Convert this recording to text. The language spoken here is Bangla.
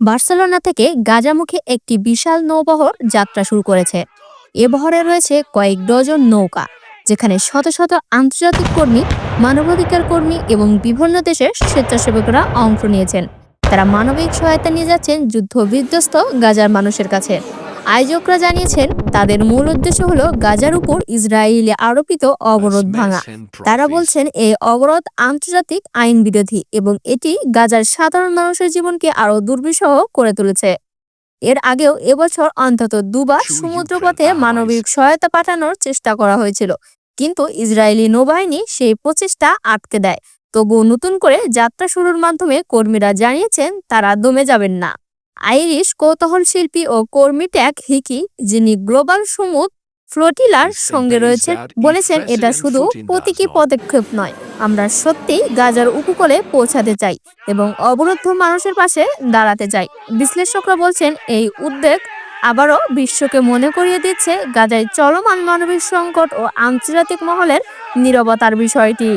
বার্সেলোনা থেকে গাজামুখী একটি বিশাল নৌবহর যাত্রা শুরু করেছে। এ বহরে রয়েছে কয়েক ডজন নৌকা, যেখানে শত শত আন্তর্জাতিক কর্মী, মানবাধিকার কর্মী এবং বিভিন্ন দেশের স্বেচ্ছাসেবকরা অংশ নিয়েছেন। তারা মানবিক সহায়তা নিয়ে যাচ্ছেন যুদ্ধ বিধ্বস্ত গাজার মানুষের কাছে। আয়োজকরা জানিয়েছেন তাদের মূল উদ্দেশ্য হলো গাজার উপর ইসরায়েলি আরোপিত অবরোধ ভাঙা। তারা বলছেন এই অবরোধ আন্তর্জাতিক আইন বিরোধী এবং এটি গাজার সাধারণ মানুষের জীবনকে আরও দুর্বিষহ করে তুলেছে। এর আগেও এবছর অন্তত দুবার সমুদ্রপথে মানবিক সহায়তা পাঠানোর চেষ্টা করা হয়েছিল কিন্তু ইসরায়েলি নৌবাহিনী সেই প্রচেষ্টা আটকে দেয়। তবুও নতুন করে যাত্রা শুরুর মাধ্যমে কর্মীরা জানিয়েছেন তারা দমে যাবেন না। আইরিশ কৌতূহল শিল্পী ও কর্মী ট্যাক হিকি যিনি গ্লোবাল সমুদ ফ্লোটিলার সঙ্গে রয়েছে বলেছেন এটা শুধু প্রতীকী পদক্ষেপ নয় আমরা সত্যিই গাজার উপকূলে পৌঁছাতে চাই এবং অবরুদ্ধ মানুষের পাশে দাঁড়াতে চাই। বিশ্লেষকরা বলছেন এই উদ্বেগ আবারও বিশ্বকে মনে করিয়ে দিচ্ছে গাজায় চলমান মানবিক সংকট ও আন্তর্জাতিক মহলের নীরবতার বিষয়টি।